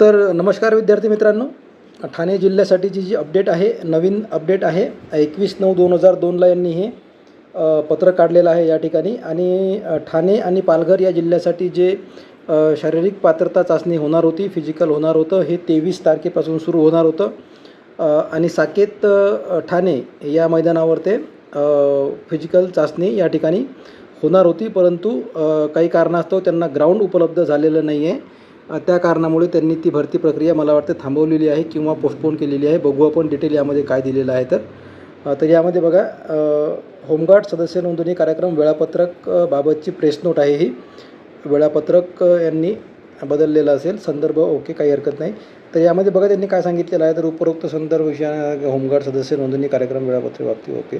तर नमस्कार विद्यार्थी मित्रांनो. ठाणे जिल्ह्यासाठीची जी अपडेट आहे नवीन अपडेट आहे एकवीस नऊ दोन हजार दोनला यांनी हे पत्र काढलेलं आहे या ठिकाणी. आणि ठाणे आणि पालघर या जिल्ह्यासाठी जे शारीरिक पात्रता चाचणी होणार होती फिजिकल होणार होतं हे तेवीस तारखेपासून सुरू होणार होतं. आणि साकेत ठाणे या मैदानावर ते फिजिकल चाचणी या ठिकाणी होणार होती. परंतु काही कारणास्तव त्यांना ग्राउंड उपलब्ध झालेलं नाही आहे त्या कारणामुळे त्यांनी ती भरती प्रक्रिया मला वाटते थांबवलेली आहे किंवा पोस्टपोन केलेली आहे. बघू आपण डिटेल यामध्ये काय दिलेलं आहे तर. तर यामध्ये बघा होमगार्ड सदस्य नोंदणी कार्यक्रम वेळापत्रक बाबतची प्रेस नोट आहे ही. वेळापत्रक यांनी बदललेलं असेल. संदर्भ ओके काही हरकत नाही. तर यामध्ये बघा त्यांनी काय सांगितलेलं आहे तर उपरोक्त संदर्भ विषया होमगार्ड सदस्य नोंदणी कार्यक्रम वेळापत्रक बाबतीत ओके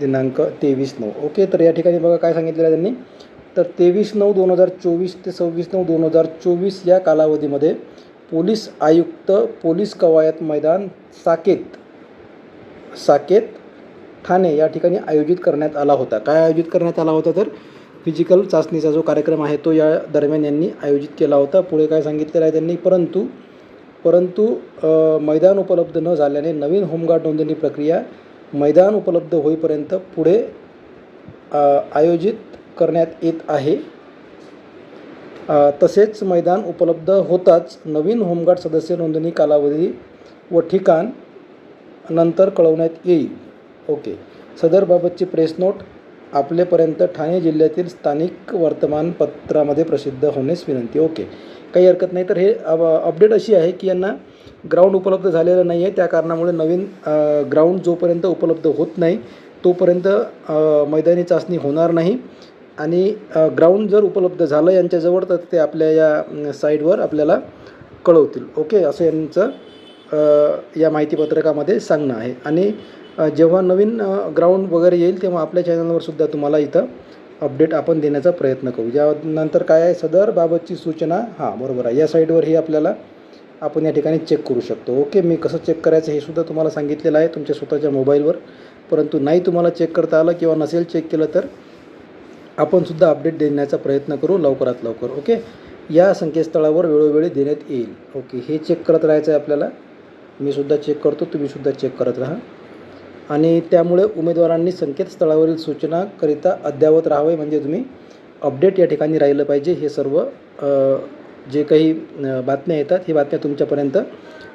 दिनांक तेवीस नऊ. ओके तर या ठिकाणी बघा काय सांगितलेलं आहे त्यांनी. तर तेवीस नऊ दोन हजार चोवीस ते सव्वीस नऊ दोन हजार चोवीस या कालावधीमध्ये पोलीस आयुक्त पोलीस कवायत मैदान साकेत साकेत ठाणे या ठिकाणी आयोजित करण्यात आला होता. काय आयोजित करण्यात आला होता तर फिजिकल चाचणीचा जो कार्यक्रम आहे तो या दरम्यान यांनी आयोजित केला होता. पुढे काय सांगितलेलं आहे त्यांनी? परंतु परंतु मैदान उपलब्ध न झाल्याने नवीन होमगार्ड नोंदणी प्रक्रिया मैदान उपलब्ध होईपर्यंत पुढे आयोजित करण्यात येत आहे. तसेच मैदान उपलब्ध होताच नवीन होमगार्ड सदस्य नोंदणी कालावधी व ठिकाण नंतर कळवण्यात येईल. ओके. सदरबाबतची प्रेस नोट आपल्यापर्यंत ठाणे जिल्ह्यातील स्थानिक वर्तमानपत्रामध्ये प्रसिद्ध होण्यास विनंती. ओके. काही हरकत नाही तर हे अपडेट अशी आहे की यांना ग्राउंड उपलब्ध झालेलं नाही आहे त्या कारणामुळे नवीन ग्राउंड जोपर्यंत उपलब्ध होत नाही तोपर्यंत मैदानी चाचणी होणार नाही. आणि ग्राउंड जर उपलब्ध झालं यांच्याजवळ तर ते आपल्या या साईडवर आपल्याला कळवतील. ओके? असं यांचं या माहितीपत्रकामध्ये सांगणं आहे. आणि जेव्हा नवीन ग्राउंड वगैरे येईल तेव्हा आपल्या चॅनलवर सुद्धा तुम्हाला इथं अपडेट आपण देण्याचा प्रयत्न करू. यानंतर काय आहे सदर बाबतची सूचना हां बरोबर आहे. या साईडवरही आपल्याला आपण या ठिकाणी चेक करू शकतो. ओके? मी कसं चेक करायचं हे सुद्धा तुम्हाला सांगितलेलं आहे तुमच्या स्वतःच्या मोबाईलवर परंतु नाही तुम्हाला चेक करता आलं किंवा नसेल चेक केलं तर आपणसुद्धा अपडेट देण्याचा प्रयत्न करू लवकरात लवकर ओके या संकेतस्थळावर वेळोवेळी देण्यात येईल ओके हे चेक करत राहायचं आहे आपल्याला. मी सुद्धा चेक करतो तुम्हीसुद्धा चेक करत राहा. आणि त्यामुळे उमेदवारांनी संकेतस्थळावरील सूचनाकरिता अद्ययावत राहावे म्हणजे तुम्ही अपडेट या ठिकाणी राहिलं पाहिजे. हे सर्व जे काही बातम्या येतात ही बातम्या तुमच्यापर्यंत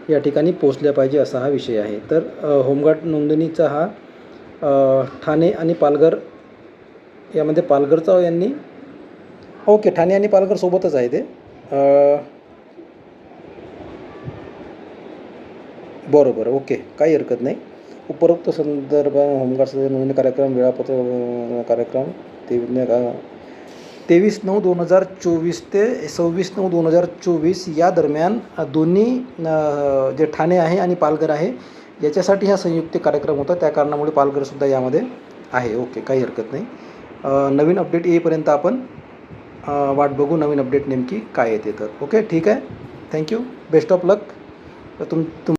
या ठिकाणी पोचल्या पाहिजे असा हा विषय आहे. तर होमगार्ड नोंदणीचा हा ठाणे आणि पालघर यामध्ये पालघरचा यांनी ओके ठाणे आणि पालघर सोबतच आहे ते. बरोबर ओके काही हरकत नाही. उपरोक्त संदर्भ होमगार्ड सदस्य नोंदणी कार्यक्रम वेळापत्र कार्यक्रम ते तेवीस नऊ दोन हजार चोवीस ते सव्वीस नऊ दोन हजार चोवीस या दरम्यान दोन्ही जे ठाणे आहे आणि पालघर आहे याच्यासाठी हा संयुक्त कार्यक्रम होता. त्या कारणामुळे पालघरसुद्धा यामध्ये आहे. ओके काही हरकत नाही. नवीन अपडेट येईपर्यंत आपण वाट बघू नवीन अपडेट नेमकी काय येते तर. ओके ठीक आहे? थँक्यू बेस्ट ऑफ लक तुम तुम